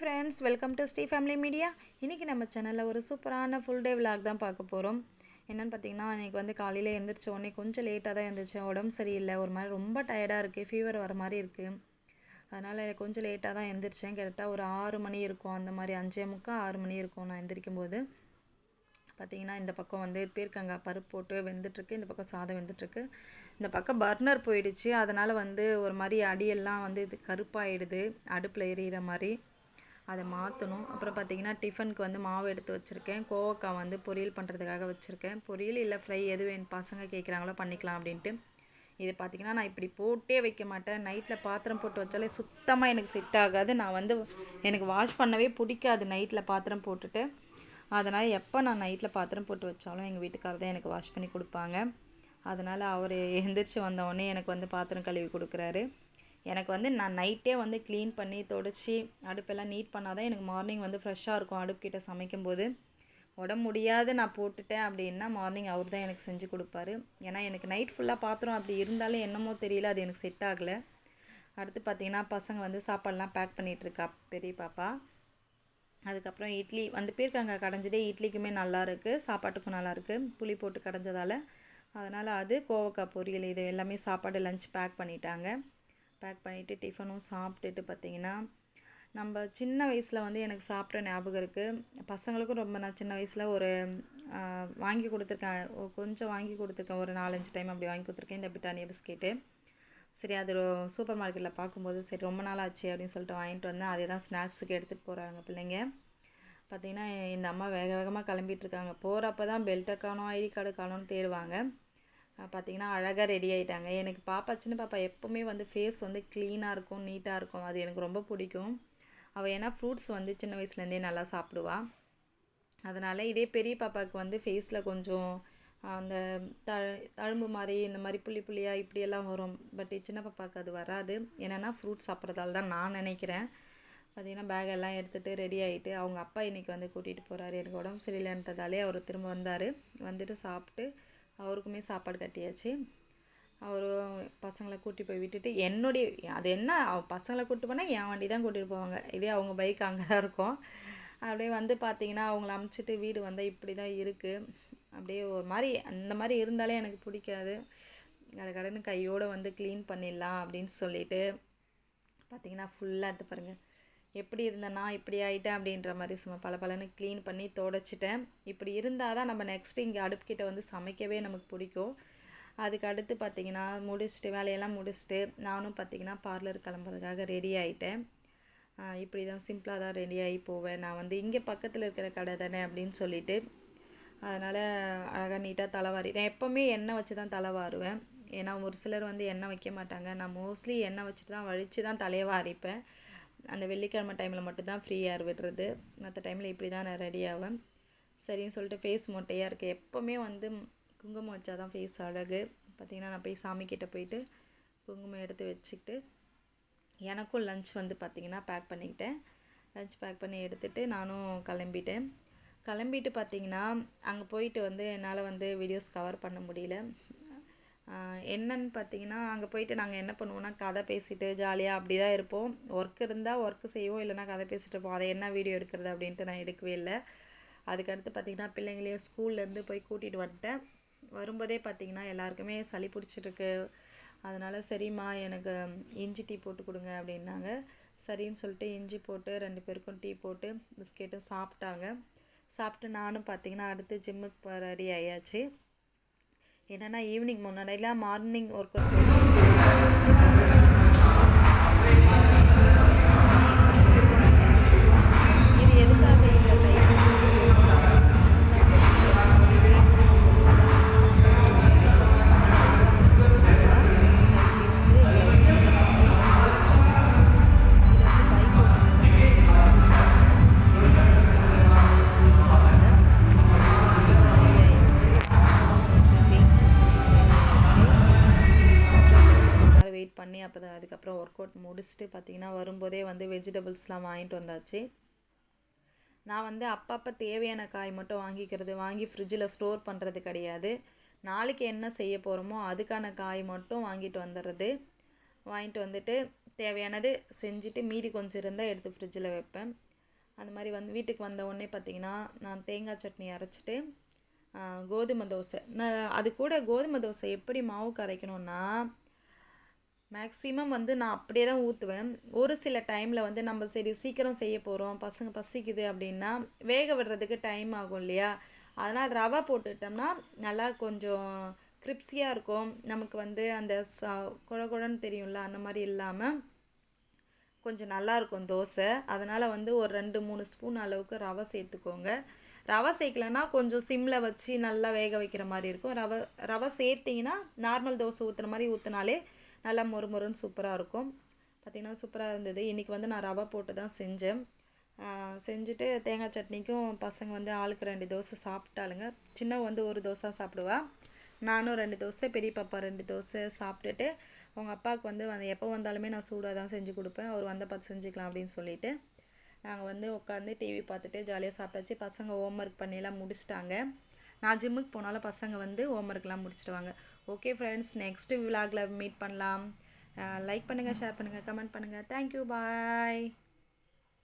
Friends welcome to Sri family media இன்றைக்கி நம்ம சேனலில் ஒரு சூப்பரான ஃபுல் டே விலாக் தான் பார்க்க போகிறோம் என்னென்னு பார்த்தீங்கன்னா இன்றைக்கி வந்து காலையில் எழுந்திரிச்ச உடனே கொஞ்சம் லேட்டாக தான் எழுந்திரிச்சேன் உடம்பு சரியில்லை. ஒரு மாதிரி ரொம்ப டயர்டாக இருக்குது ஃபீவர் வர மாதிரி இருக்குது அதனால் கொஞ்சம் லேட்டாக தான் எழுந்திரிச்சேன் கரெக்டாக ஒரு ஆறு மணி இருக்கும். அந்த மாதிரி அஞ்சே முக்கால் ஆறு மணி இருக்கும் நான் எந்திரிக்கும் போது பார்த்தீங்கன்னா இந்த பக்கம் வந்து பீர்க்கங்காய் பருப்பு போட்டு வெந்துட்டுருக்கு. இந்த பக்கம் சாதம் வெந்துட்டுருக்கு. இந்த பக்கம் பர்னர் போயிடுச்சு. அதனால் வந்து ஒரு மாதிரி அடியெல்லாம் வந்து இது கருப்பாயிடுது. அடுப்பில் எரியிற மாதிரி. அதை மாற்றணும் அப்புறம் பார்த்தீங்கன்னா டிஃபனுக்கு வந்து மாவு எடுத்து வச்சுருக்கேன். கோவக்காய் வந்து பொரியல் பண்ணுறதுக்காக வச்சுருக்கேன். பொரியல் இல்லை ஃப்ரை எது வேணும் பசங்க கேட்குறாங்களோ பண்ணிக்கலாம் அப்படின்ட்டு. இது பார்த்திங்கன்னா நான் இப்படி போட்டே வைக்க மாட்டேன். நைட்டில் பாத்திரம் போட்டு வச்சாலே சுத்தமாக எனக்கு செட் ஆகாது. நான் வந்து எனக்கு வாஷ் பண்ணவே பிடிக்காது நைட்டில் பாத்திரம் போட்டுட்டு. அதனால் எப்போ நான் நைட்டில் பாத்திரம் போட்டு வச்சாலும் எங்கள் வீட்டுக்காரர் தான் எனக்கு வாஷ் பண்ணி கொடுப்பாங்க. அதனால் அவர் எந்திரிச்சு வந்தவொடனே எனக்கு வந்து பாத்திரம் கழுவி கொடுக்குறாரு. எனக்கு வந்து நான் நைட்டே வந்து க்ளீன் பண்ணி தொடச்சி அடுப்பெல்லாம் நீட் பண்ணால் தான் எனக்கு மார்னிங் வந்து ஃப்ரெஷ்ஷாக இருக்கும் அடுப்புக்கிட்ட சமைக்கும்போது. உடம்பு முடியாது நான் போட்டுட்டேன் அப்படின்னா மார்னிங் அவர் தான் எனக்கு செஞ்சு கொடுப்பாரு. ஏன்னா எனக்கு நைட் ஃபுல்லாக பாத்திரம் அப்படி இருந்தாலும் என்னமோ தெரியல அது எனக்கு செட் ஆகலை. அடுத்து பார்த்திங்கன்னா பசங்க வந்து சாப்பாடெலாம் பேக் பண்ணிகிட்ருக்கா பெரிய பாப்பா. அதுக்கப்புறம் இட்லி வந்து பீர்க்கங்காய் கடைஞ்சதே இட்லிக்குமே நல்லா இருக்குது சாப்பாட்டுக்கும் நல்லா இருக்குது புளி போட்டு கடைஞ்சதால். அதனால் அது கோவக்காய் பொரியல் இது எல்லாமே சாப்பாடு லஞ்ச் பேக் பண்ணிட்டாங்க. பேக் பண்ணிவிட்டு டிஃபனும் சாப்பிட்டுட்டு பார்த்திங்கன்னா நம்ம சின்ன வயசில் வந்து எனக்கு சாப்பிட்ற ஞாபகம் இருக்குது பசங்களுக்கும் ரொம்ப நான் சின்ன வயசில் ஒரு வாங்கி கொடுத்துருக்கேன். கொஞ்சம் வாங்கி கொடுத்துருக்கேன். ஒரு நாலஞ்சு டைம் அப்படி வாங்கி கொடுத்துருக்கேன். இந்த பிட்டானிய பிஸ்கெட்டு. சரி அது சூப்பர் மார்க்கெட்டில் பார்க்கும்போது சரி ரொம்ப நாள் ஆச்சு அப்படின்னு சொல்லிட்டு வாங்கிட்டு வந்தேன். அதே தான் ஸ்நாக்ஸுக்கு எடுத்துகிட்டு போகிறாங்க பிள்ளைங்க. பார்த்திங்கன்னா இந்த அம்மா வேக வேகமாக கிளம்பிட்டுருக்காங்க போகிறப்ப தான் பெல்ட்டை காணும் ஐடி கார்டு காணும்னு தேடுவாங்க. பார்த்திங்கன்னா அழகாக ரெடி ஆகிட்டாங்க எனக்கு பாப்பா சின்ன பாப்பா எப்போவுமே வந்து ஃபேஸ் வந்து க்ளீனாக இருக்கும் நீட்டாக இருக்கும். அது எனக்கு ரொம்ப பிடிக்கும். அவள் ஏன்னா ஃப்ரூட்ஸ் வந்து சின்ன வயசுலேருந்தே நல்லா சாப்பிடுவாள் அதனால் இதே பெரிய பாப்பாவுக்கு வந்து ஃபேஸில் கொஞ்சம் அந்த த தழும்பு மாதிரி இந்த மாதிரி புள்ளி புள்ளியாக இப்படியெல்லாம் வரும். பட் சின்ன பாப்பாவுக்கு அது வராது. என்னென்னா ஃப்ரூட்ஸ் சாப்பிட்றதால தான் நான் நினைக்கிறேன். பார்த்திங்கன்னா பேக் எல்லாம் எடுத்துகிட்டு ரெடி ஆகிட்டு அவங்க அப்பா இன்றைக்கி வந்து கூட்டிகிட்டு போகிறாரு எனக்கு உடம்பு சரியில்லைன்றதாலே அவர் திரும்ப வந்தார். வந்துட்டு சாப்பிட்டு அவருக்குமே சாப்பாடு கட்டியாச்சு. அவர் பசங்களை கூட்டி போய் விட்டுட்டு என்னுடைய அது என்ன பசங்களை கூட்டி போனால் என் வண்டி தான் கூட்டிகிட்டு போவாங்க. இதே அவங்க பைக் அங்கே தான் இருக்கும். அப்படியே வந்து பார்த்தீங்கன்னா அவங்கள அமுச்சிட்டு வீடு வந்தால் இப்படி தான் இருக்குது அப்படியே ஒரு மாதிரி அந்த மாதிரி இருந்தாலே எனக்கு பிடிக்காது. கடை கடன்னு கையோடு வந்து க்ளீன் பண்ணிடலாம் அப்படின்னு சொல்லிட்டு பார்த்தீங்கன்னா ஃபுல்லாக எடுத்து பாருங்கள் எப்படி இருந்தேன்னா இப்படி ஆகிட்டேன் அப்படின்ற மாதிரி சும்மா பல பலன்னு க்ளீன் பண்ணி தொடச்சிட்டேன். இப்படி இருந்தால் தான் நம்ம நெக்ஸ்ட்டு இங்கே அடுப்புக்கிட்ட வந்து சமைக்கவே நமக்கு பிடிக்கும். அதுக்கு அடுத்து பார்த்திங்கன்னா முடிச்சுட்டு வேலையெல்லாம் முடிச்சுட்டு நானும் பார்த்திங்கன்னா பார்லர் கிளம்புறதுக்காக ரெடி ஆகிட்டேன் இப்படி தான் சிம்பிளாக தான் ரெடி ஆகி போவேன். நான் வந்து இங்கே பக்கத்தில் இருக்கிற கடை தானே அப்படின்னு சொல்லிட்டு அதனால் அழகாக நீட்டாக தலைவாரி நான் எப்போவுமே எண்ணெய் வச்சு தான் தலைவாருவேன். ஏன்னா ஒரு சிலர் வந்து எண்ணெய் வைக்க மாட்டாங்க. நான் மோஸ்ட்லி எண்ணெய் வச்சுட்டு தான் வழித்து தான் தலையை வாரிப்பேன். அந்த வெள்ளிக்கிழமை டைமில் மட்டும்தான் ஃப்ரீயாக விடுறது. மற்ற டைமில் இப்படி தான் நான் ரெடி ஆவேன். சரின்னு சொல்லிட்டு ஃபேஸ் மொட்டையாக இருக்குது எப்போவுமே வந்து குங்குமம் வச்சா தான் ஃபேஸ் அழகு. பார்த்திங்கன்னா நான் போய் சாமிக்கிட்ட போயிட்டு குங்குமம் எடுத்து வச்சுக்கிட்டு எனக்கும் லஞ்ச் வந்து பார்த்திங்கன்னா பேக் பண்ணிக்கிட்டேன். லஞ்ச் பேக் பண்ணி எடுத்துகிட்டு நானும் கிளம்பிட்டேன். கிளம்பிட்டு பார்த்திங்கன்னா அங்கே போயிட்டு வந்து என்னால் வந்து வீடியோஸ் கவர் பண்ண முடியல. என்னன்னு பார்த்தீங்கன்னா அங்கே போயிட்டு நாங்கள் என்ன பண்ணுவோம்னா கதை பேசிட்டு ஜாலியாக அப்படி தான் இருப்போம். ஒர்க் இருந்தால் ஒர்க்கு செய்வோம் இல்லைனா கதை பேசிட்டு இருப்போம். அதை என்ன வீடியோ எடுக்கிறது அப்படின்ட்டு நான் எடுக்கவே இல்லை. அதுக்கடுத்து பார்த்திங்கன்னா பிள்ளைங்களையும் ஸ்கூல்லேருந்து போய் கூட்டிகிட்டு வந்துட்டேன். வரும்போதே பார்த்திங்கன்னா எல்லாருக்குமே சளி பிடிச்சிருக்கு. அதனால் சரிம்மா எனக்கு இஞ்சி டீ போட்டு கொடுங்க அப்படின்னாங்க. சரின்னு சொல்லிட்டு இஞ்சி போட்டு ரெண்டு பேருக்கும் டீ போட்டு பிஸ்கெட்டும் சாப்பிட்டாங்க. சாப்பிட்டு நானும் பார்த்திங்கன்னா அடுத்து ஜிம்முக்கு ரெடி ஆயாச்சு. என்னென்னா ஈவினிங் முன்னாடிலாம் மார்னிங் ஒர்க் அவுட் இது எதுக்காக ஒர்க் அவுட் முடிச்சுட்டு பார்த்தீங்கன்னா வரும்போதே வந்து வெஜிடபிள்ஸ்லாம் வாங்கிட்டு வந்தாச்சு. நான் வந்து அப்பப்போ தேவையான காய் மட்டும் வாங்கிக்கிறது வாங்கி ஃப்ரிட்ஜில் ஸ்டோர் பண்ணுறது கிடையாது. நாளைக்கு என்ன செய்ய போகிறோமோ அதுக்கான காய் மட்டும் வாங்கிட்டு வந்துடுறது. வாங்கிட்டு வந்துட்டு தேவையானது செஞ்சுட்டு மீதி கொஞ்சம் இருந்தால் எடுத்து ஃப்ரிட்ஜில் வைப்பேன். அந்த மாதிரி வந்து வீட்டுக்கு வந்த உடனே பார்த்தீங்கன்னா நான் தேங்காய் சட்னி அரைச்சிட்டு கோதுமை தோசை. நான் அது கூட கோதுமை தோசை எப்படி மாவு கரைக்கணும்னா மேக்ஸிமம் வந்து நான் அப்படியே தான் ஊற்றுவேன் ஒரு சில டைமில் வந்து நம்ம சரி சீக்கிரம் செய்ய போகிறோம் பசங்க பசிக்குது அப்படின்னா வேக விடுறதுக்கு டைம் ஆகும் இல்லையா? அதனால் ரவை போட்டுட்டோம்னா நல்லா கொஞ்சம் கிரிப்ஸியாக இருக்கும். நமக்கு வந்து அந்த சா குழகுழன்னு தெரியும்ல அந்த மாதிரி இல்லாமல் கொஞ்சம் நல்லாயிருக்கும் தோசை. அதனால் வந்து ஒரு ரெண்டு மூணு ஸ்பூன் அளவுக்கு ரவை சேர்த்துக்கோங்க. ரவை சேர்க்கலன்னா கொஞ்சம் சிம்மில் வச்சு நல்லா வேக வைக்கிற மாதிரி இருக்கும். ரவை ரவை சேர்த்திங்கன்னா நார்மல் தோசை ஊற்றுற மாதிரி ஊற்றினாலே நல்லா மொறு மொறுன்னு சூப்பராக இருக்கும். பார்த்திங்கன்னா சூப்பராக இருந்தது. இன்றைக்கி வந்து நான் ரவை போட்டு தான் செஞ்சேன். செஞ்சுட்டு தேங்காய் சட்னிக்கும் பசங்க வந்து ஆளுக்கு ரெண்டு தோசை சாப்பிட்டாளுங்க. சின்னவ வந்து ஒரு தோசை சாப்பிடுவா. நானும் ரெண்டு தோசை பெரிய பாப்பா ரெண்டு தோசை சாப்பிட்டுட்டு அவங்க அப்பாவுக்கு வந்து வந்து எப்போ வந்தாலுமே நான் சூடாக தான் செஞ்சு கொடுப்பேன். அவர் வந்த பார்த்து செஞ்சுக்கலாம் அப்படின்னு சொல்லிட்டு நாங்கள் வந்து உட்காந்து டிவி பார்த்துட்டு ஜாலியாக சாப்பிட்டாச்சு. பசங்க ஹோம் ஒர்க் பண்ணிலாம் முடிச்சிட்டாங்க. நான் ஜிம்முக்கு போனாலும் பசங்க வந்து ஹோம்ஒர்க்லாம் முடிச்சிடுவாங்க. ஓகே ஃப்ரெண்ட்ஸ் நெக்ஸ்ட் விலாகில் மீட் பண்ணலாம். லைக் பண்ணுங்கள் ஷேர் பண்ணுங்கள் கமெண்ட் பண்ணுங்கள் தேங்க்யூ பாய்